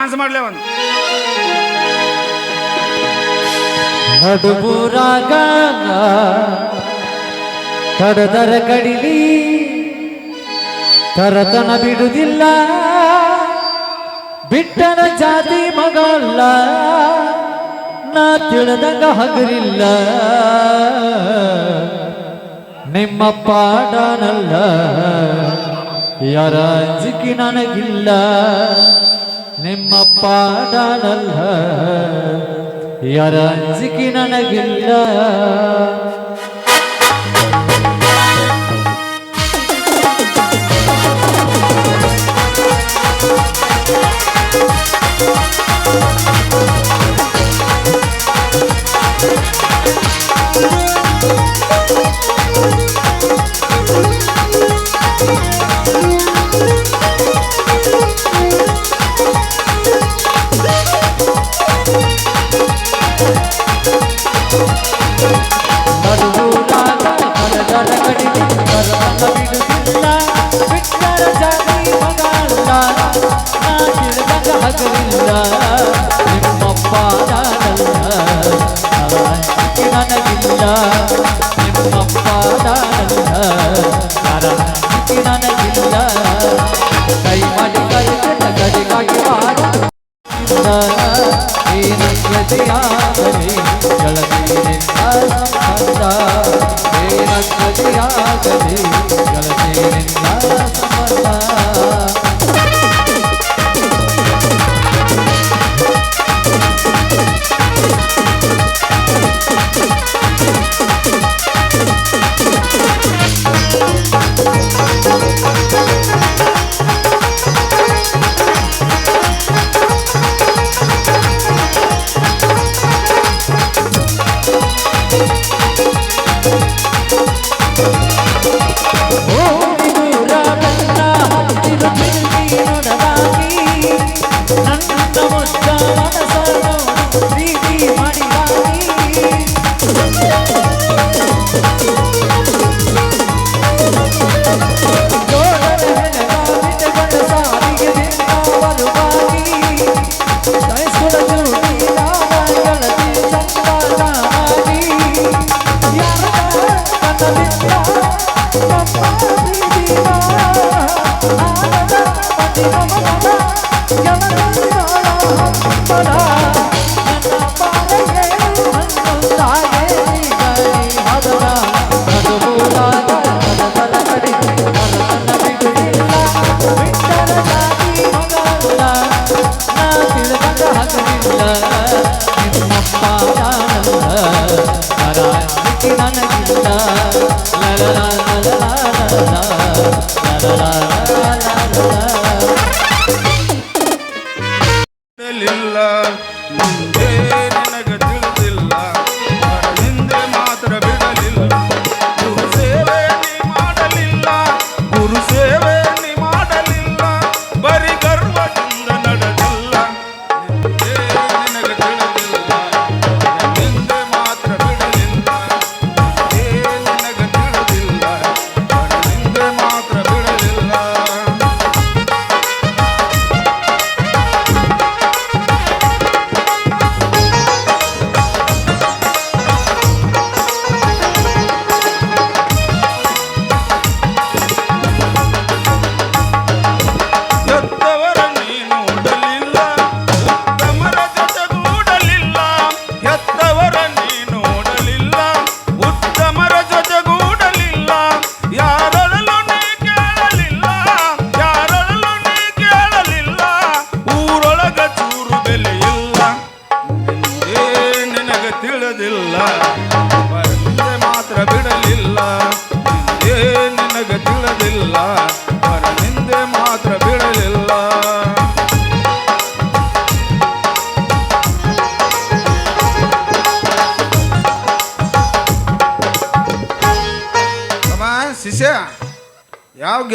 Dance ಮಾಡ್ಲೇ ಒಂದು ನಡುಬುರಾಗ ಕಡದರ ಕಡಿಲಿ ಕರತನ ಬಿಡುದಿಲ್ಲ, ಬಿಟ್ಟನ ಜಾತಿ ಮಗಲ್ಲ ನಾ ತಿಳಿದಂಗ ಹಗರಿಲ್ಲ ನಿಮ್ಮ ಪಾಡನಲ್ಲ ಯಾರ ಅಂಜಿಕೆ ನನಗಿಲ್ಲ. ನಿಮ್ಮ ಪಾಡಲ್ಲ ಯಾರ ಅಂಜಿಕೆ ನನಗಿಲ್ಲ. ಕೈ ಮಾಡಿ ಕರೆಗಾಗಿ ಮಾರುತಿಯಾಗಲಿ ಗೆಳತಿಯಿಂದ ಏನ ಗತಿಯಾಗಲಿ ಗೆಳತಿಯಿಂದ ಸಂಬಂಧ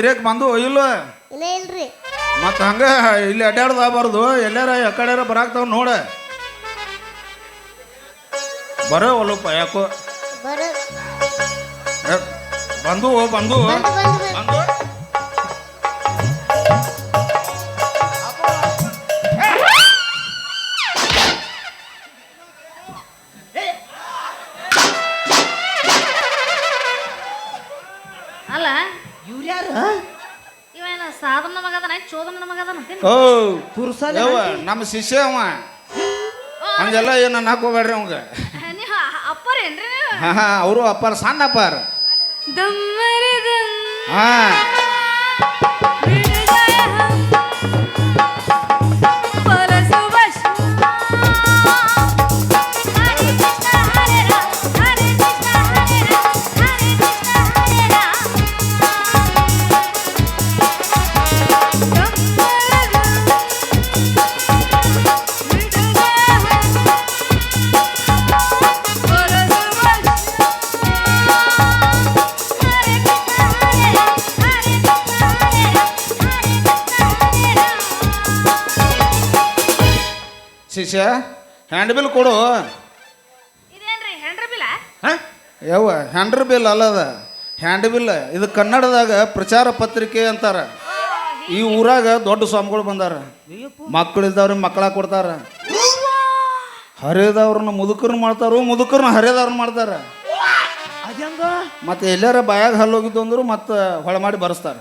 ಹಿರಿಯಕ್ ಬಂದು ಇಲ್ಲ ಇಲ್ಲ ಮತ್ತೆ ಹಂಗ ಇಲ್ಲಿ ಅಡ್ಡಾಡ್ದು ಆಗಬಾರ್ದು. ಎಲ್ಲಾರ ಯಾಕಡ್ಯಾರ ಬರಾಕ್ತಾವ್ ನೋಡ. ಬರೋ ಒಲ್ಲಪ್ಪ ಯಾಕೋ? ಬಂದು ಬಂದು. ಬಂದು. ತುರ್ಸಲ್ಲ ಯವ್ವ ನಮ್ಮ ಶಿಷ್ಯ ಅವ. ಹಂಗೆಲ್ಲ ಏನು ಹಾಕೋಬೇಡ್ರಿ ಅವಂಗ. ಅಪ್ಪರೇನ್ರಿ ಹಾ ಹಾ ಅವರು ಅಪ್ಪಾರ ಸಣ್ಣ ಅಪ್ಪಾರ. ದಮ್ಮರಿ ದಮ್ಮ ಹಾ. ಹ್ಯಾಂಡ್ ಬಿಲ್ ಕೊಡು. ಇದೇನ್ರಿ ಹೆಂಡ್ರ ಬಿಲ ಯವ್ವ ಹ್ಯಾಂಡ್ರ್ ಬಿಲ್ ಅಲ್ಲದ ಹ್ಯಾಂಡ್ ಬಿಲ್ ಇದು ಕನ್ನಡದಾಗ ಪ್ರಚಾರ ಪತ್ರಿಕೆ ಅಂತಾರ. ಈ ಊರಾಗ ದೊಡ್ಡ ಸ್ವಾಮಿಗಳು ಬಂದಾರ. ಮಕ್ಕಳಿದ್ದವ್ರಿಗೆ ಮಕ್ಕಳ ಕೊಡ್ತಾರ. ಹರಿದವ್ರನ್ನ ಮುದುಕರ್ನ ಮಾಡ್ತಾರು ಮುದುಕರ್ನ ಹರಿದವ್ರನ್ನ ಮಾಡ್ತಾರ. ಮತ್ತೆ ಎಲ್ಲಾರ ಬಾಯಾಗ ಹಲ್ಲು ಹೋಗಿದ್ದು ಅಂದ್ರು ಮತ್ತೆ ಹೊಳ ಮಾಡಿ ಬರೆಸ್ತಾರ.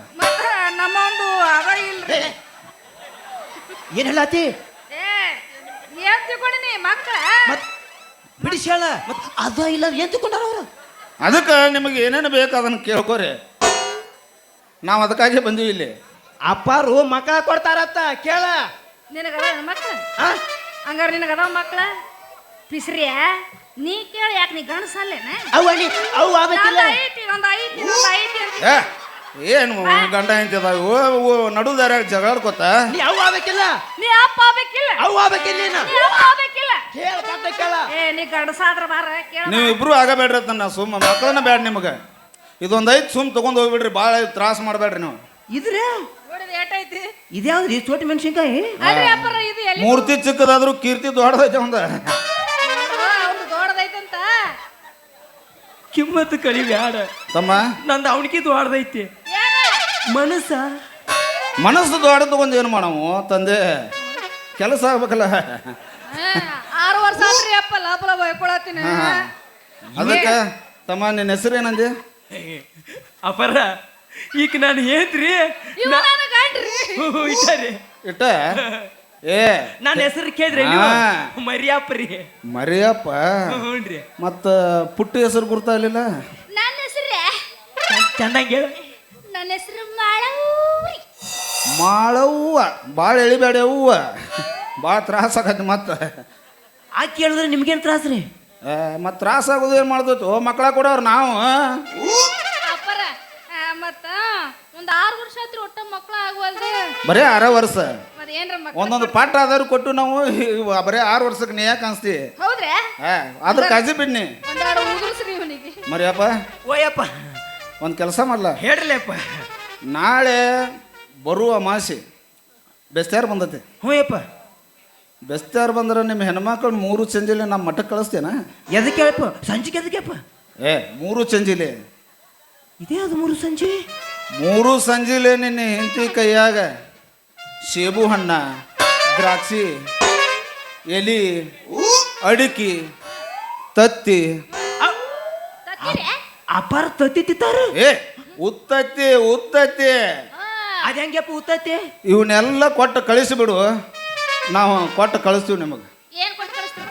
ನಮ್ಮ ಒಂದು ಏನ್ ಹೇಳತಿ? ಏನ್ ತಿಳ್ಕೊಂಡಿನಿ ಮಕ್ಕಳ. ಮತ್ ಬಿಡಿಸಿ ಹೇಳ ಮತ್ ಅದ ಇಲ್ಲ ಏನ್ ತಿಳ್ಕೊಂಡಾರ ಅವ್ರು? ಅದಕ್ಕೆ ನಿಮಗೆ ಏನೇನು ಬೇಕು ಅದನ್ನು ಕೇಳ್ಕೋರಿ. ನಾವು ಅದಕ್ಕಾಗಿ ಬಂದೀವಿ ಇಲ್ಲಿ. ಅಪ್ಪಾರು ಮಕ್ಕಳ ಕೊಡ್ತಾರತ್ತ ಕೇಳ. ನಿನಗದ ಮಕ್ಕಳ ಆ? ಹಂಗಾರ ನಿನಗದ ಮಕ್ಕಳ ಪಿಸ್ರಿಯ ನೀ ಕೇಳಿ ಯಾಕೆ ನೀ ಗಣಸಲ್ಲೇನ ಅವು ಅಣ್ಣಿ ಅವು ಆಗ್ಬೇಕಿಲ್ಲ ಐತಿ ಒಂದ್ ಐತಿ ಒಂದ್ ಐತಿ ಅಂತ ಏ ಏನು ಗಂಡ ಹೆಂತಿದಾವು ನಡು ಜಗಾಡ್ಕೊತ ಜಗಳಾಡ್ಕೊತ ನೀ ಅವು ಆಗ್ಬೇಕಿಲ್ಲ? ನೀ ಅಪ್ಪ ಆಗ್ಬೇಕಿಲ್ಲ. ಅವು ಆಗ್ಬೇಕಿಲ್ಲ ನೀನು? ನೀ ಆಗ್ಬೇಕಿಲ್ಲ. ಕೇಳ ಕಟ್ಟ ಕೇಳ. ಏ ನೀ ಗಂಡಸಾದ್ರ ಬಾರ ಕೇಳ ನೀವು ಇಬ್ರು ಆಗಬೇಡ್ರಿ ಅಂತ ನಾ ಸುಮ್ಮ ಮಕ್ಕಳನ್ನ ಬೇಡ ನಿಮಗೆ. ಇದೊಂದು ಐದು ಸುಮ್ ತಗೊಂಡ್ ಹೋಗ್ಬಿಡ್ರಿ ಭಾಳ ತ್ರಾಸ ಮಾಡ್ಬೇಡ್ರಿ ನೀವು. ಇದ್ರೆ ಏಟೈತಿ ಇದ್ಯಾವ್ದ್ರಿ? ಚೋಟಿ ಮೆಣಸಿನ್ಕಾಯಿ? ಮೂರ್ತಿ ಚಿಕ್ಕದಾದ್ರೂ ಕೀರ್ತಿ ದೊಡ್ಡದೈತೆ ಒಂದ ಕಿಮ್ಮತ್ತು ಕಳಿ ಬ್ಯಾಡ ತಮ್ಮ? ನಂದು ಅವನಿಗೆ ದೊಡ್ಡದೈತಿ ಏನ ಮನಸ್ಸ? ಮನಸ್ಸು ದೊಡ್ಡ ತಗೊಂಡು ಏನು ಮಾಡವು ತಂದೆ? ಕೆಲಸ ಆಗ್ಬೇಕಲ್ಲ. ಆರು ವರ್ಷ ಆದ್ರೆ ಅಪ್ಪ ಲಾಭ ಲಾಭ ಹೇಳ್ಕೊಳತ್ತೀನಿ ಅದಕ್ಕೆ ತಮ್ಮ ನಿನ್ನ ಹೆಸರು ಏನಂದೆ? ಅಪರ ಈಗ ನಾನು ಏನ್ರಿ ಇಟ್ಟಾರಿ ಇಟ್ಟ? ಏ. ನನ್ನ ಹೆಸರು ಕೇಳಿದ್ರೆ ನೀವು ಹಾ. ಮರಿಯಪ್ಪ. ರೀ ಮರಿಯಪ್ಪ ಹ್ಞೂನ್ರಿ ಮತ್ತು ಪುಟ್ಟ ಹೆಸರು ಗುರ್ತಾಗಲಿಲ್ಲ ನನ್ನ ಹೆಸರು ಚೆನ್ನಾಗಿ ಹೇಳು. ನನ್ನ ಹೆಸರು ಮಾಳವ್ರಿ ಮಾಳವ್ವ. ಭಾಳ ಎಳಿಬೇಡ ಅವ್ವ. ಭಾಳ ತ್ರಾಸ ಆಗತ್ತೆ ಮತ್ತೆ. ಆಕೆ ಕೇಳಿದ್ರೆ ನಿಮ್ಗೇನು ರೀ? ಮತ್ತು ತ್ರಾಸ ಆಗೋದು ಏನು ಮಾಡ್ದೈತು ಮಕ್ಕಳ ಕೊಡೋರು ನಾವು ಅಪ್ಪರ ಆ, ಮತ್ತ ಒಂದ್ ಆರು ವರ್ಷ ಆತ್ರಿ ಒಟ್ಟ ಮಕ್ಳು ಆಗುವಲ್ದು. ಬರೀ ಆರ ವರ್ಷ. ಒಂದೊಂದು ಪಾಠ ಆದರೂ ಕೊಟ್ಟು ನಾವು ಬರೀ ಆರು ವರ್ಷಕ್ಕೆ ನೀ ಯಾಕೆ ಅನ್ಸ್ತಿ ಹೌದ್ರಾ ಅದ್ರ ಕಾಜಿ ಬಿಡ್ನಿ. ಮರಿಯಪ್ಪ. ಓಯಪ್ಪ. ಒಂದು ಕೆಲಸ ಮಾಡಲ್ಲ ಹೇಳ್ರಲ್ಲಪ್ಪ. ನಾಳೆ ಬರುವ ಮಾಸಿ ಬೆಸ್ತ್ಯಾರು ಬಂದತೆ. ಹ್ಞೂಯಪ್ಪ ಬೆಸ್ತ್ಯಾರು ಬಂದ್ರೆ ನಿಮ್ಮ ಹೆಣ್ಮಕ್ಳು ಮೂರು ಚಂಜಿಲಿ ನಮ್ಮ ಮಠಕ್ಕೆ ಕಳಿಸ್ತೇನ? ಎದಕ್ಕೆ ಹೇಳಪ್ಪ? ಸಂಜೆಗೆ ಎದಕ್ಕೆಪ್ಪ? ಏ ಮೂರು ಚಂಜಿಲಿ. ಇದೇ ಅದು ಮೂರು ಸಂಜೆ? ಮೂರು ಸಂಜಿಲೆ ನಿನ್ನ ಹೆಂಡತಿ ಕೈಯಾಗ ಸೇಬು ಹಣ್ಣ ದ್ರಾಕ್ಷಿ ಎಲಿ ಅಡಿಕೆ ತತ್ತಿ? ಅಪಾರ ತತ್ತಿ ತಿತ್ತಾರ ಏ ಉತ್ತತ್ತಿ ಉತ್ತತ್ತಿ. ಅದ ಹೆಂಗ್ಯಪ್ಪ ಉತ್ತತ್ತಿ? ಇವನ್ನೆಲ್ಲ ಕೊಟ್ಟು ಕಳಿಸಿಬಿಡು ನಾವು ಕೊಟ್ಟು ಕಳಿಸ್ತೀವಿ ನಿಮಗೆ. ಏನ್ ಕೊಟ್ಟು ಕಳಿಸ್ತೀರ?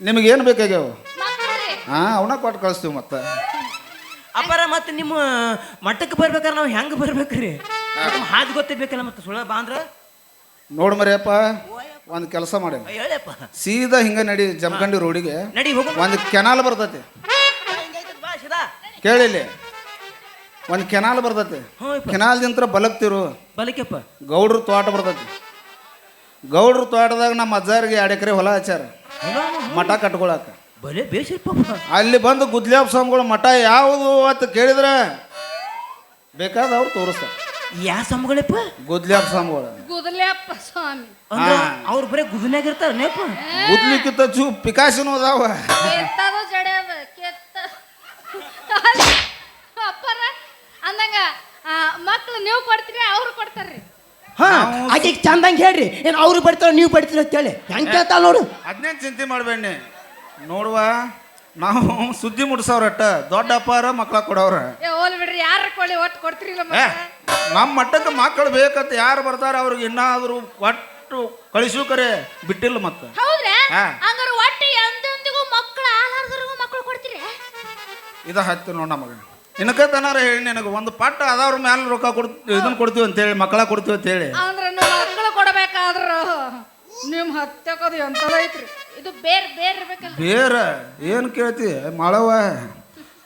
ನಿಮಗೆ ಏನು ಬೇಕಾಗ್ಯಾವ? ಹಾ ಅವನ ಹಾಂ ಅವನ್ನ ಕೊಟ್ಟು ಕಳಿಸ್ತೀವಿ ಮತ್ತೆ. ಅಪಾರ ಮತ್ತೆ ನಿಮ್ಮ ಮಠಕ್ಕೆ ಬರ್ಬೇಕಾದ್ರೆ ನಾವು ಹೆಂಗೆ ಬರ್ಬೇಕ್ರಿ? ಹಾದಿ ಗೊತ್ತಿರ್ಬೇಕಲ್ಲ ಮತ್ತೆ ಸುಳ್ಳ ಬಾಂದ್ರ ನೋಡು ಮರಿಯಪ್ಪ ಒಂದ್ ಕೆಲಸ ಮಾಡಿ. ಹೇಳಪ್ಪ. ಸೀದಾ ಹಿಂಗ ನಡಿ ಜಮಖಂಡಿ ರೋಡಿಗೆ ನಡಿ ಹೋಗು ಒಂದು ಕೆನಾಲ್ ಬರ್ತೈತಿ. ಕೇಳಿಲ್ಲಿ ಒಂದು ಕೆನಾಲ್ ಬರ್ತೈತಿ. ಕೆನಾಲ್. ಕೆನಾಲ್ದಿಂತ್ರ ಬಲಕ್ತಿರು ಬಲಕ್ಕೆಪ್ಪ. ಗೌಡ್ರ ತೋಟ ಬರ್ತೈತಿ. ಗೌಡ್ರ ತೋಟದಾಗ ನಮ್ಮ ಅಜ್ಜಾರಿಗೆ ಎರಡು ಎಕರೆ ಹೊಲ ಹಚ್ಚಾರ ಮಠ ಕಟ್ಕೊಳಕ. ಬಲೆ ಅಲ್ಲಿ ಬಂದು ಗುದ್ಲ್ಯಾಪ್ ಸ್ವಾಮಿಗಳು ಮಠ ಯಾವುದು ಅಂತ ಕೇಳಿದ್ರೆ ಬೇಕಾದವ್ರು ತೋರಿಸ್ತಾರೆ. ಯಾ ಸ್ವಾಮಿಗಳಪ್ಪ? ಗುದ್ಲ್ಯಾಪ್ ಸ್ವಾಮಿಗಳು. ಗುದಲ್ಯಪ್ಪ ಸ್ವಾಮಿ. ಅಂದ್ರೆ ಹಾ. ಅವ್ರು ಬರೀ ಗುದನ್ಯಾಗ ಇರ್ತಾರ ನೇಪ ಗುದ್ಲಿಕ್ಕಿಂತ ಚೂ ಪಿಕಾಸಿನೂ ಅದಾವ. ಕೆತ್ತದು ಜಡೆ ಅದ ಕೆತ್ತ ಅಪ್ಪರ ಅಂದಂಗ ಆ, ಮಕ್ಳು ನೀವು ಕೊಡ್ತೀರಿ ಅವ್ರು ಕೊಡ್ತಾರ್ರಿ. ಹಾ ಆಕೆ ಚಂದಂಗ್ ಹೇಳ್ರಿ. ಏನು ಅವ್ರು ಬರ್ತಾರ ನೀವು ಬರ್ತೀರ ಅಂತ ಹೇಳಿ. ಹೆಂಗ್ ಕೇಳ್ತಾಳ ನೋಡು. ಅದ್ನೇನ್ ಚಿಂತೆ ಮಾಡಬೇಡಿ ನೋಡುವ ನಾವು ಸುದ್ದಿ ಮುಟ್ಸವ್ರಟ್ಟ ದೊಡ್ಡ ಅಪ್ಪಾರ ಮಕ್ಳ ಕೊಡವ್ರ. ಏ ಹೋಲ್ ಬಿಡ್ರಿ ಯಾರ ಕೊಳಿ ಒಟ್ಟು ಕೊಡ್ತೀರಿ ಏ ನಮ್ಮ ಮಟ್ಟಕ್ಕೆ ಮಕ್ಕಳು ಬೇಕಂತ ಯಾರು ಬರ್ತಾರ ಅವ್ರಿಗೆ ಇನ್ನಾದರೂ ಒಟ್ಟು ಕಳಿಸು ಕರೆ ಬಿಟ್ಟಿಲ್ಲ ಮತ್ತೆ. ಹೌದ್ರಾ? ಹಾ. ಹಂಗಾರ ಒಟ್ಟು ಎಂದೆಂದಿಗೂ ಮಕ್ಕಳು ಆಲಾರ್ದರಿಗೂ ಮಕ್ಕಳು ಕೊಡ್ತೀರಿ? ಇದ ಹತ್ತು ನೋಡ ನಮಗೆ ಇನ್ಕ ತನಾರ ಹೇಳಿ ನಿನಗೆ. ಒಂದು ಪಟ್ಟ ಅದಾವ್ರ ಮ್ಯಾಲ ರೊಕ್ಕ ಕೊಡ್ ಇದನ್ನ ಕೊಡ್ತೀವಿ ಅಂತೇಳಿ ಮಕ್ಕಳ ಕೊಡ್ತೀವಿ ಅಂತೇಳಿ ಹೇಳಿ. ನೀವು ಮಕ್ಕಳು ಕೊಡಬೇಕಾದ್ರ ನಿಮ್ ಎಂತದೈತ್ರಿ ಇದು ಬೇರೆ ಬೇರೆ ಇರ್ಬೇಕಲ್ಲ ಬೇರೆ? ಏನು ಕೇಳ್ತಿ? ಮಳವ?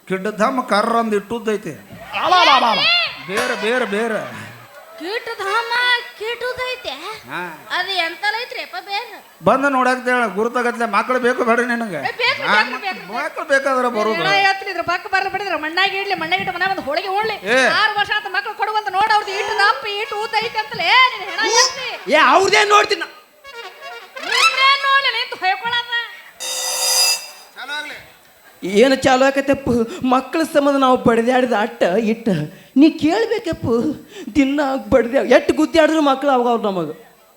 ಕಿಡ್ಡದಮ್ಮ ಕರ್ರ ಅಂದ್ ಇಟ್ಟುದೈತಿ ಬೇರೆ ಬೇರೆ ಬೇರೆ. ಕೀಟಧಾಮ ಕೀಟದೈತೆ. ಹಾ. ಅದು ಎಂತಲೈತ್ರಿ ಅಪ್ಪ ಬೇರೆ. ಬಂದು ನೋಡಕ್ ಗುರುತಾಗತ್ಲೆ ಮಕ್ಕಳು ಬೇಕು ಬೇಡ ನಿನಗೆ. ಬೇಕು, ಹಾ, ಬೇಕು, ಬೇಕು, ಮಕ್ಕಳು ಬೇಕಾದ್ರೆ ಬರೋದು. ಹೆಣ ಎತ್ತಲಿದ್ರ ಪಕ್ಕ ಬರ್ಲಿ ಬಿಡಿದ್ರ ಮಣ್ಣಾಗಿ ಇಡ್ಲಿ ಮಣ್ಣಾಗಿ ಇಟ್ಟು ಮನೆ ಒಂದು ಹೋಳಿಗೆ ಹೋಗ್ಲಿ. ಆರು ವರ್ಷ ಆತ ಮಕ್ಳು ಕೊಡುವಂತ ನೋಡ ಅವ್ರದ್ದು ಇಟ್ಟು ದಪ್ಪ ಇಟ್ಟು ಊತ ಐತೆ ಅಂತಲೇ ನೀನ್ ಹೆಣ ಎತ್ತಿ ಏ ಅವ್ರದೇ ನೋಡ್ತೀನಿ ನೋಡ್ಲಿ ನಿಂತು ಹೊಯ್ಕೊಳದ. ಏನು ಚಾಲು ಆಕತ್ತಪ್ಪ ಮಕ್ಕಳ ಸಂಬಂಧ ನಾವು ಬಡ್ದಾಡಿದ ಅಟ್ಟ ಇಟ್ಟ. ನೀ ಕೇಳ್ಬೇಕಪ್ಪ? ದಿನ ಬಡ್ದ ಎಟ್ಟು ಗುದ್ದಾಡಿದ್ರು ಮಕ್ಕಳು ಅವಾಗ ಅವ್ರು ನಮಗೆ.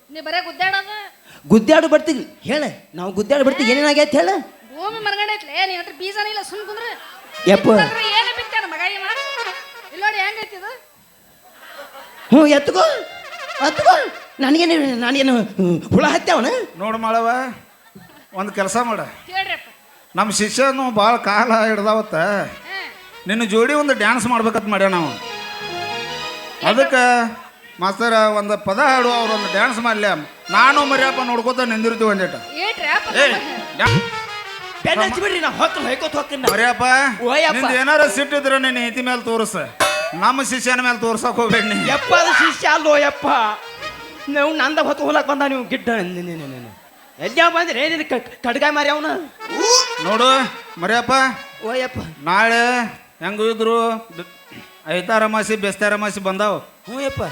ನೀ ಬರೇ ಗುದ್ದಾಡೋದು ಗುದ್ದಾಡು ಬರ್ತೀವಿ ಹೇಳ ನಾವು ಗುದ್ದಾಡು ಬರ್ತೀವಿ ಏನೇನಾಗೈತೆ ಹೇಳ. ಭೂಮಿ ಮರಗಂಡೈತ್ಲೆ ನೀ ಹತ್ರ ಬೀಜನೇ ಇಲ್ಲ ಸುಮ್ ಕುಂದ್ರೆ. ಯಪ್ಪ ಏನು ಬಿತ್ತಾನ ಮಗ ಇವ ಇಲ್ಲ ನೋಡಿ ಹೆಂಗೈತಿ ಇದು? ಹ್ಞೂ ಎತ್ಕೋ. ಎತ್ಕೋ. ನನಗೇನು ನಾನೇನು ಹುಳ ಹತ್ಯಾವನ? ನೋಡು ಮಾಡವ ಒಂದು ಕೆಲಸ ಮಾಡ. ಹೇಳ್ರಿಪ್ಪ ನಮ್ಮ ಶಿಷ್ಯನು ಭಾಳ ಕಾಲ ಹಿಡ್ದಾವತ್ತ. ನಿನ್ನ ಜೋಡಿ ಒಂದು ಡ್ಯಾನ್ಸ್ ಮಾಡ್ಬೇಕಂತ ಮಾಡ್ಯಾನ ನಾವು ಅದಕ್ಕೆ ಮಾಸ್ತರ ಒಂದು ಪದ ಹಾಡು ಅವ್ರು ಒಂದು ಡ್ಯಾನ್ಸ್ ಮಾಡ್ಲಿ. ನಾನು ಮರಿಯಪ್ಪ ನೋಡ್ಕೋತ ನಿಂದಿರ್ತೀವಿ ಒಂದೇಟ ಮರಿಯಪ್ಪ ಓಯಪ್ಪ. ನಿಂದ ಏನಾರ ಸಿಟ್ಟಿದ್ರೆ ನಿನ್ನ ಹೆತಿ ಮೇಲೆ ತೋರಿಸ. ನಮ್ಮ ಶಿಷ್ಯನ ಮೇಲೆ ತೋರ್ಸಕ್ ಹೋಗ್ಬೇಡಿ ನೀ ಯಪ್ಪ ಅದು ಶಿಷ್ಯ ಅಲ್ಲೋ ಯಪ್ಪ. ನಾವು ನಂದ ಹೊತ್ತು ಹೋಲಕ್ ಬಂದ ನೀವು ಗಿಡ್ಡ ಎಲ್ಲ ಬಂದ್ರೆ? ನಿನ್ನ ಕಡ್ಗಾಯ್ ಮಾರಿ ಅವನ? ನೋಡು ಮರಿಯಪ್ಪ ಓಯಪ್ಪ. ನಾಳೆ ಹೆಂಗ ಇದ್ರು ಐತಾರ ಮಾಸಿ ಬೆಸ್ತಾರ ಮಾಸಿ ಬಂದಾವ. ಹ್ಞೂ ಯಪ್ಪ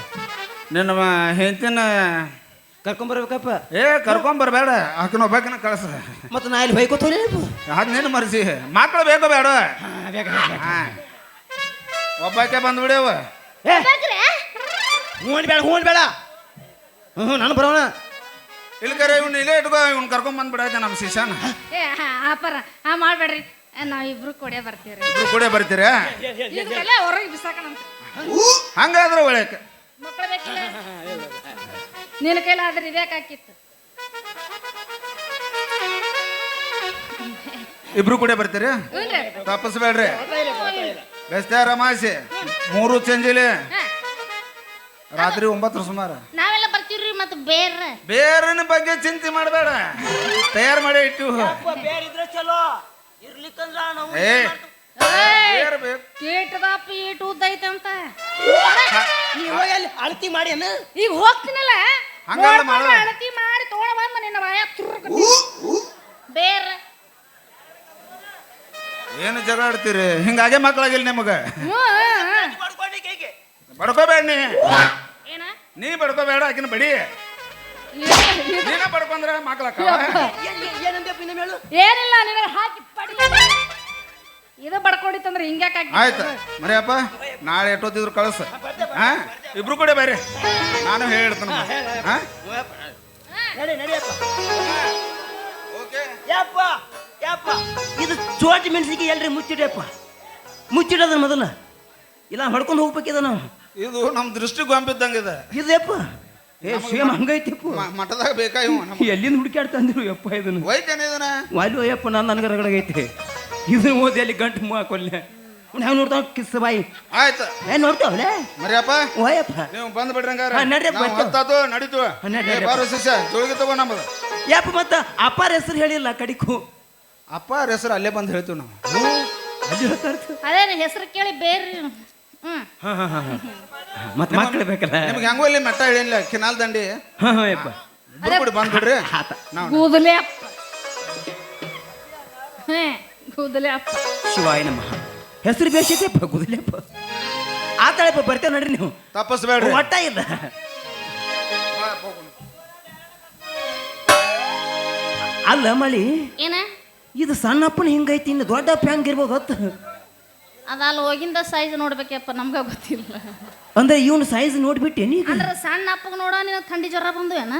ನಿನ್ನ ಹೆಂಡತಿನ ಕರ್ಕೊಂಬರ್ಬೇಕಪ್ಪ. ಏ ಕರ್ಕೊಂಬರ್ಬೇಡ. ಅಕ್ಕನ ಒಬ್ಬಾಕಿನ ಕಳ್ಸ. ಮತ್ತೆ ನಾ ಇಲ್ಲಿ ಬೈಕೋತೀರಿ ಹೋಗ್ಲೇನಪ್ಪ ಅದ್ ನೀನು ಮರ್ಸಿ. ಬೇಕು ಬೇಕೋ ಬೇಡ. ಹಾ ಒಬ್ಬಾಕೆ ಬಂದ್ಬಿಡ್ಯವ ಹ್ಞೂ ಬೇಡ ಹ್ಞೂ ಬೇಡ. ಹ್ಞೂ ನಾನು ಬರೋಣ. ಇಲ್ಲಿ ಕರೆ ಇವ್ನ ಇಲ್ಲೇ ಇಟ್ಕೋ ಇವ್ನ ಕರ್ಕೊಂಡ್ ಬಂದ್ಬಿಡಾಯ್ತ ನಮ್ಮ ಶಿಶಾನ ಏ ಅಪ್ಪರ ಹಾ ಮಾಡ್ಬೇಡ್ರಿ. ನಾವ್ ಇಬ್ರು ಕೊಡೆ ಬರ್ತೀವ್ರಿ. ಇಬ್ರು ಕೂಡ ಬರ್ತೀರಾ? ಹೊರಗೆ ಬಿಸಾಕಣಂತ ಹಂಗಾದ್ರೆ ಒಳ್ಳೆಕ ನಿನ್ನ ಬೇಕಿಲ್ಲ? ನಿನ್ನ ಕೈಲಾದ್ರೆ ಇದೇಕಾಕಿತ್ತು ಇಬ್ರು ಕೂಡ ಬರ್ತೀರಿ? ಹ್ಞೂನ್ರಿ ತಪ್ಪಿಸ್ಬೇಡ್ರಿ. ಬೆಸ್ತಾರ ಮಾಸಿ ಮೂರು ಚಂಜಿಲಿ. ರಾತ್ರಿ ಒಂಬತ್ತರ ಸುಮಾರು. ನಾವೆಲ್ಲ ಬರ್ತೀವ್ರಿ ಮತ್ತೆ ಬೇರ್ ಬೇರೆನ ಬಗ್ಗೆ ಚಿಂತೆ ಮಾಡಬೇಡ. ತಯಾರು ಮಾಡಿ ಇಟ್ಟು ಬೇರಿದ್ರೆ ಚಲೋ? ಇರ್ಲಿಕ್ಕಂದ್ರ ನಾವು ಏ ಬೇರೆ ಬೇಕು. ಕೀಟದಪ್ಪ ಈಟ್ ಉದ್ದೈತೆ ಅಂತ? ನೀವು ಹೋಗಿ ಅಲ್ಲಿ ಅಳತಿ ಮಾಡಿ ಅನ್ನ? ಈಗ ಹೋಗ್ತೀನಲ್ಲ? ಹಂಗಲ್ಲ ಮಾಡು. ಅಳತಿ ಮಾಡಿ ತೋಳ ಬಂದ ನಿನ್ನ ಬಾಯ ಬೇರೆ. ಏನು ಜಗಳ ಆಡ್ತೀರಿ? ಹಿಂಗಾಗೆ ಮಕ್ಕಳಾಗಿಲ್ಲ ನಿಮಗ. ಹ್ಞೂ ಬಡ್ಕೋಬೇಡ ನೀ. ಏನ ಬರ್ತಾ ಬಡ್ಕೋಬೇಡ ಆಕಿನ ಬಡಿ. ನೀನ ಬಡ್ಕೊಂಡ್ರ ಮಕ್ಕಳಕ್ಕ ಏನಂದ್ಯಪ್ಪ ಇನ್ನೊಮ್ಮೆ ಹೇಳು ಏನಿಲ್ಲ ನಿನಗೆ ಹಾಕಿ ಪಡಿ. ಇದು ಬಡ್ಕೊಂಡಿತ್ತಂದ್ರೆ ಹಿಂಗ್ಯಾಕೆ ಆಯ್ತು. ಮರಿಯಪ್ಪ ನಾಳೆ ಎಷ್ಟೊತ್ತಿದ್ರು ಕಳಿಸ. ಹಾ ಇಬ್ರು ಕೂಡ ಬೇರೆ ನಾನು ಹೇಳ್ತೇನೆ. ಹಾ. ನಡಿ ನಡಿಯಪ್ಪ. ಓಕೆ. ಯಪ್ಪ ಯಪ್ಪ. ಇದು ಚೋಟಿ ಮೆಣಸಿಗೆ ಎಲ್ರಿ ಮುಚ್ಚಿಡಪ್ಪ ಮುಚ್ಚಿಡೋದ್ರ ಮೊದಲು. ಇಲ್ಲ ಹೊಡ್ಕೊಂಡು ಹೋಗ್ಬೇಕಿದ ನಾವು. ಇದು ನಮ್ಮ ದೃಷ್ಟಿ ಗೊಂಬಿದ್ದಂಗಿದೆ ಇದಪ್ಪ ಏ ಸೇಮ್ ಹಂಗೈತಿಪ್ಪ ಮಠದಾಗ ಬೇಕಾ ಇವ ಎಲ್ಲಿಂದ ಹುಡುಕ್ಯಾಡ್ತಂದ್ರು ಯಪ್ಪ ಇದನ್ನು? ಹೋಯ್ತೇನೆ ಇದನ್ನ. ವಾಲ್ಯೂ ಅಯ್ಯಪ್ಪ ನಾನು ನನಗೆ ರಗಡಗೈತಿ ಇದು ಓದಿ ಅಲ್ಲಿ ಗಂಟು ಮಾ ಕೊಲ್ಲೆ. ನಾವು ನೋಡ್ತಾವ ಕಿಸ್ ಬಾಯಿ? ಆಯ್ತು. ಏನ್ ನೋಡ್ತಾವಲೆ ಮರಿಯಪ್ಪ. ಓಯಪ್ಪ ನೀವು ಬಂದ್ ಬಿಡ್ರಿ ನಡಿತು ಹಾ, ನಡ್ರಿ, ನಾವು ನಡೀತು. ಏ. ಬಾರೋ ಶಿಷ್ಯ ಜೋಳಿಗೆ ತಗೋ ನಮ್ಮದು ಯಪ್ಪ ಮತ್ತ ಅಪ್ಪಾರ ಹೆಸರು ಹೇಳಿಲ್ಲ ಕಡಿಕು. ಅಪ್ಪಾರ ಹೆಸರು ಅಲ್ಲೇ ಬಂದು ಹೇಳ್ತೀವಿ ನಾವು. ಅಲ್ಲಿ ಅದೇ ಹೆಸರು ಕೇಳಿ ಬೇರೆ ಮತ್ತೆ ಮಕ್ಕಳು ಬೇಕಲ್ಲ ನಿಮ್ಗೆ ಹೆಂಗೋ ಇಲ್ಲಿ ಮೆಟ್ಟ ಹೇಳಿಲ್ಲ ಕಿನಾಲ್ ದಂಡಿ. ಹಾ ಹಾ ಯಪ್ಪ. ಇಬ್ರು ಕೂಡಿ ಬಂದ್ ಬಿಡ್ರಿ. ಆತ. ಕೂದಲೇ ಅಪ್ಪ. ಹೇ ಕೂದಲೇ ಅಪ್ಪ. ಶಿವಾಯ ನಮಃ. ಹೆಸರು ಬೇಸೈತೆಪ್ಪ ಗುದಲೆಪ್ಪ ಆತಾಳಪ್ಪ ಬರ್ತೇವೆ ನೋಡ್ರಿ ನೀವು. ತಪ್ಪಿಸ್ಬೇಡ್ರಿ ಒಟ್ಟ ಇಲ್ಲ ಅಲ್ಲ ಮಳಿ ಏನ? ಇದು ಸಣ್ಣಪ್ಪನ ಹಿಂಗೈತಿ ಇನ್ನು ದೊಡ್ಡಪ್ಪ ಹೆಂಗಿರ್ಬೋದು ಹೊತ್ತು. ಅದ ಅಲ್ಲಿ ಹೋಗಿಂದ ಸೈಜ್ ನೋಡ್ಬೇಕಪ್ಪ ನಮ್ಗೆ ಗೊತ್ತಿಲ್ಲ. ಅಂದ್ರೆ ಇವನು ಸೈಜ್ ನೋಡ್ಬಿಟ್ಟೆ ನೀ ಅಂದ್ರೆ ಸಣ್ಣ ಅಪ್ಪಗ ನೋಡ ನಿನ್ನ ಥಂಡಿ ಜ್ವರ ಬಂದು ಏನ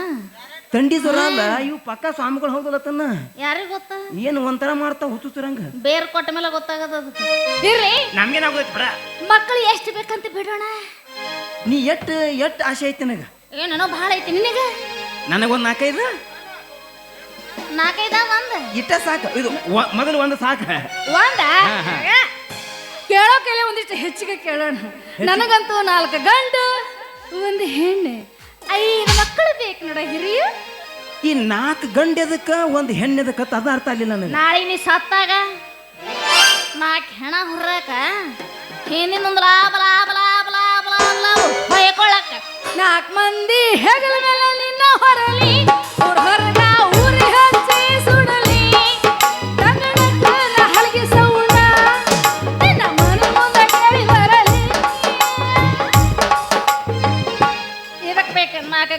ತಂಡಿ ಜ್ವರ ಅಲ್ಲ ಇವು ಪಕ್ಕ ಸ್ವಾಮಿಗಳು ಹೋಗಲತ್ತನ್ನ ಯಾರಿಗೆ ಗೊತ್ತ? ಏನು ಒಂಥರ ಮಾಡ್ತಾವ ಹುಚ್ಚುತ್ತರಂಗ ಬೇರ್ ಕೊಟ್ಟ ಮೇಲೆ ಗೊತ್ತಾಗದ ಅದು ಇರ್ರಿ. ನಮ್ಗೇನಾಗೋಯ್ತು ಬಿಡ. ಮಕ್ಕಳು ಎಷ್ಟು ಬೇಕಂತ ಬಿಡೋಣ. ನೀ ಎಟ್ ಎಟ್ ಆಸೆ ಐತಿ ನನಗ? ಏನೇನೋ ಭಾಳ ಐತಿ ನಿನಗ? ನನಗೊಂದು ನಾಲ್ಕೈದು? ನಾಲ್ಕೈದ ಒಂದ್? ಇಟ್ಟ ಸಾಕು ಇದು ಒ- ಮೊದಲು ಒಂದು ಸಾಕು. ಒಂದ? ಕೇಳೋಕೆಲ್ಲ ಒಂದಿಷ್ಟು ಹೆಚ್ಚಿಗೆ ಕೇಳೋಣ ನನಗಂತೂ ನಾಲ್ಕು ಗಂಡು ಒಂದು ಹೆಣ್ಣೆ ಐದು ಮಕ್ಕಳು ಬೇಕು ನೋಡ ಹಿರಿಯ ಈ ನಾಲ್ಕು ಗಂಡು ಎದಕ್ಕ ಒಂದು ಹೆಣ್ಣು ಎದಕ್ಕ ಅದ ಅರ್ಥ ಆಗಲಿಲ್ಲ ನನಗೆ ನಾಳೆ ನೀ ಸತ್ತಾಗ ನಾಲ್ಕು ಹೆಣ ಹುರ್ರಾಕ ಹಿಂದಿನೊಂದು ಲಾಭ ಲಾಭ ಲಾಭ ಲಾಭ ಲಾಭ ಲಾಭ ಹೊಯ್ಕೊಳಕ ನಾಲ್ಕು ಮಂದಿ ಹೆಗಲ ಮೇಲೆ ನಿನ್ನ ಹೊರಲಿ ಊರ್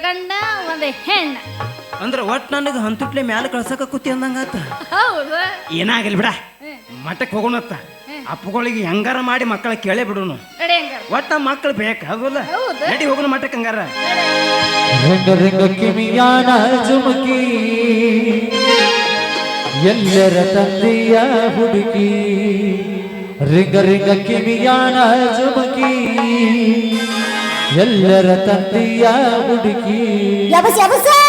ಗಂಡ ಒಂದು ಹೆಣ್ಣ. ಅಂದ್ರೆ ಒಟ್ಟು ನನಗೆ ಹಂತುಟ್ಲೆ ಮ್ಯಾಲ ಕಳ್ಸಕ ಕೂತಿ ಅಂದಂಗಾತ. ಹೌದು. ಏನಾಗಲಿ ಬಿಡ. ಮಠಕ್ಕೆ ಹೋಗೋಣತ್ತ. ಅಪ್ಪಗಳಿಗೆ ಹೆಂಗಾರ ಮಾಡಿ ಮಕ್ಕಳ ಕೇಳೇ ಬಿಡೋನು. ನಡಿ ಹಂಗಾರ. ಒಟ್ಟ ಮಕ್ಕಳು ಬೇಕು ಹೌದಲ್ಲ? ಹೌದು. ನಡಿ ಹೋಗೋಣ ಮಠಕ್ಕೆ ಹಂಗಾರ. ರಿಂಗ ರಿಂಗ ಕಿವಿಯಾನ ಜುಮುಕಿ ಎಲ್ಲರ ತಂದೆಯ ಹುಡುಗಿ ರಿಂಗ ರಿಂಗ ಕಿವಿಯಾನ ಜುಮುಕಿ ಎಲ್ಲರ ತಂದೆಯ ಹುಡುಗಿ. Ring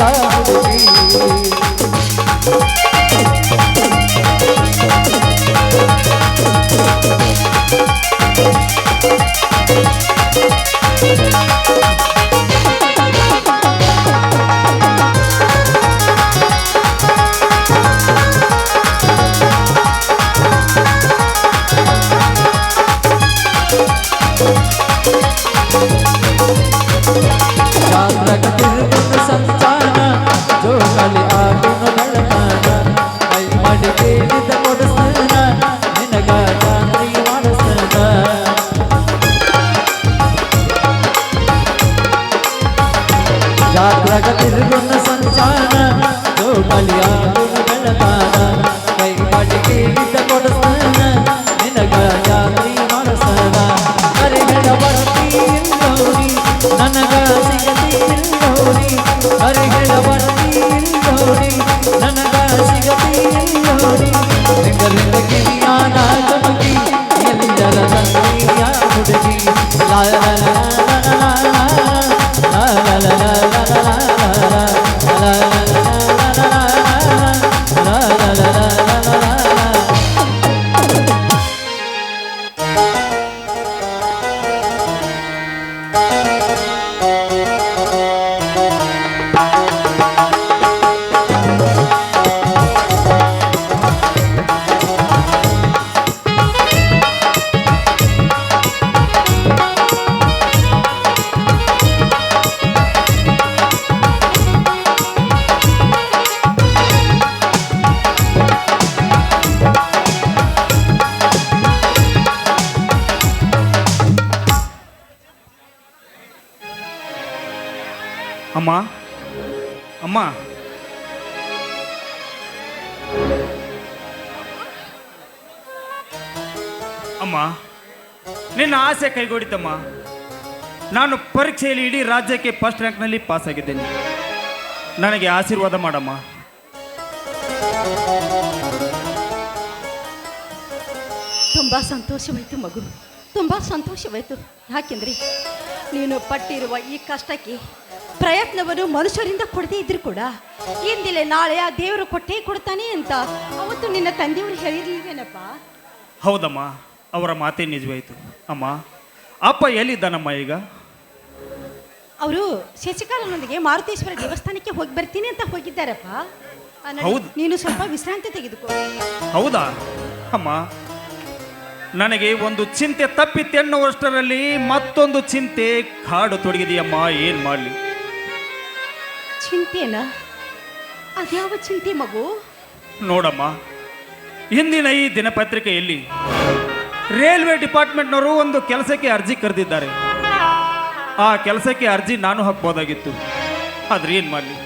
आया ಅಮ್ಮ. ಅಮ್ಮ, ನಿನ್ನ ಆಸೆ ಕೈಗೂಡಿತಮ್ಮ ನಾನು ಪರೀಕ್ಷೆಯಲ್ಲಿ ಇಡೀ ರಾಜ್ಯಕ್ಕೆ ಫಸ್ಟ್ ರ್ಯಾಂಕ್ನಲ್ಲಿ ಪಾಸ್ ಆಗಿದ್ದೇನೆ. ನನಗೆ ಆಶೀರ್ವಾದ ಮಾಡಮ್ಮ. ತುಂಬ ಸಂತೋಷವಾಯಿತು ಮಗು. ತುಂಬ ಸಂತೋಷವಾಯಿತು. ಯಾಕೆಂದ್ರೆ ನೀನು ಪಟ್ಟಿರುವ ಈ ಕಷ್ಟಕ್ಕೆ ಪ್ರಯತ್ನವನ್ನು ಮನುಷ್ಯರಿಂದ ಕೊಡದೇ ಇದ್ರು ಕೂಡ ಇಂದಿಲೆ ನಾಳೆ ಆ ದೇವರು ಕೊಟ್ಟೇ ಕೊಡ್ತಾನೆ ಅಂತ ಅವತ್ತು ನಿನ್ನ ತಂದೆಯವರು ಹೇಳಿರ್ಲಿಲ್ವೇನಪ್ಪ ಹೌದಮ್ಮ ಅವರ ಮಾತೇ ನಿಜವಾಯ್ತು. ಅಮ್ಮ ಅಪ್ಪ ಎಲ್ಲಿದ್ದಾನಮ್ಮ ಈಗ? ಅವರು ಶಶಿಕಾಲನೊಂದಿಗೆ ಮಾರುತೇಶ್ವರ ದೇವಸ್ಥಾನಕ್ಕೆ ಹೋಗಿ ಬರ್ತೀನಿ ಅಂತ ಹೋಗಿದ್ದಾರಪ್ಪ. ಆ, ನಡಿ, ಹೌದು. ನೀನು ಸ್ವಲ್ಪ ವಿಶ್ರಾಂತಿ ತೆಗೆದುಕೋ. ಹೌದಾ? ಅಮ್ಮ ನನಗೆ ಒಂದು ಚಿಂತೆ ತಪ್ಪಿತ್ತೆನ್ನುವಷ್ಟರಲ್ಲಿ ಮತ್ತೊಂದು ಚಿಂತೆ ಕಾಡು ತೊಡಗಿದೆಯಮ್ಮ ಏನು ಮಾಡಲಿ? ಚಿಂತೆನಾ ಅದ್ಯಾವ ಚಿಂತೆ ಮಗು? ನೋಡಮ್ಮ ಇಂದಿನ ಈ ದಿನಪತ್ರಿಕೆಯಲ್ಲಿ ರೈಲ್ವೆ ಡಿಪಾರ್ಟ್ಮೆಂಟ್ನವರು ಒಂದು ಕೆಲಸಕ್ಕೆ ಅರ್ಜಿ ಕರೆದಿದ್ದಾರೆ. ಆ ಕೆಲಸಕ್ಕೆ ಅರ್ಜಿ ನಾನು ಹಾಕ್ಬೋದಾಗಿತ್ತು. ಆದ್ರೆ ಏನು ಮಾಡಲಿ?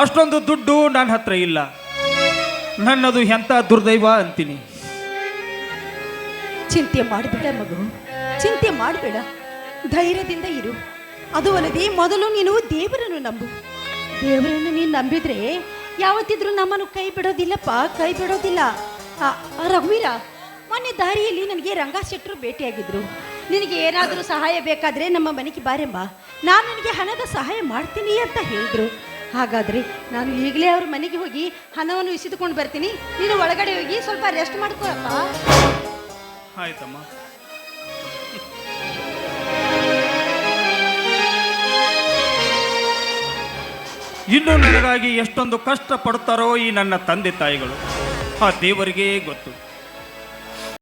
ಅಷ್ಟೊಂದು ದುಡ್ಡು ನನ್ನ ಹತ್ರ ಇಲ್ಲ. ನನ್ನದು ಎಂಥ ದುರ್ದೈವ ಅಂತೀನಿ. ಚಿಂತೆ ಮಾಡಬೇಡ ಮಗು. ಚಿಂತೆ ಮಾಡಬೇಡ. ಧೈರ್ಯದಿಂದ ಇರು. ಅದು ಅಲ್ಲದೆ ಮೊದಲು ನೀನು ದೇವರನ್ನು ನಂಬು. ದೇವರನ್ನು ನೀನು ನಂಬಿದ್ರೆ ಯಾವತ್ತಿದ್ರೂ ನಮ್ಮನ್ನು ಕೈ ಬಿಡೋದಿಲ್ಲಪ್ಪ, ಕೈ ಬಿಡೋದಿಲ್ಲ. ರಘುವೀರ, ಮೊನ್ನೆ ದಾರಿಯಲ್ಲಿ ನನಗೆ ರಂಗ ಶೆಟ್ಟರು ಭೇಟಿಯಾಗಿದ್ರು. ನಿನಗೆ ಏನಾದರೂ ಸಹಾಯ ಬೇಕಾದರೆ ನಮ್ಮ ಮನೆಗೆ ಬಾರೆಂಬ. ನಾನು ನಿನಗೆ ಹಣದ ಸಹಾಯ ಮಾಡ್ತೀನಿ ಅಂತ ಹೇಳಿದ್ರು. ಹಾಗಾದರೆ ನಾನು ಈಗಲೇ ಅವ್ರ ಮನೆಗೆ ಹೋಗಿ ಹಣವನ್ನು ಇಸಿದುಕೊಂಡು ಬರ್ತೀನಿ. ನೀನು ಒಳಗಡೆ ಹೋಗಿ ಸ್ವಲ್ಪ ರೆಸ್ಟ್ ಮಾಡ್ಕೊಳಪ್ಪ ಆಯ್ತಮ್ಮ. ಇನ್ನು ನನಗಾಗಿ ಎಷ್ಟೊಂದು ಕಷ್ಟ ಪಡ್ತಾರೋ ಈ ನನ್ನ ತಂದೆ ತಾಯಿಗಳು. ಆ ದೇವರಿಗೇ ಗೊತ್ತು.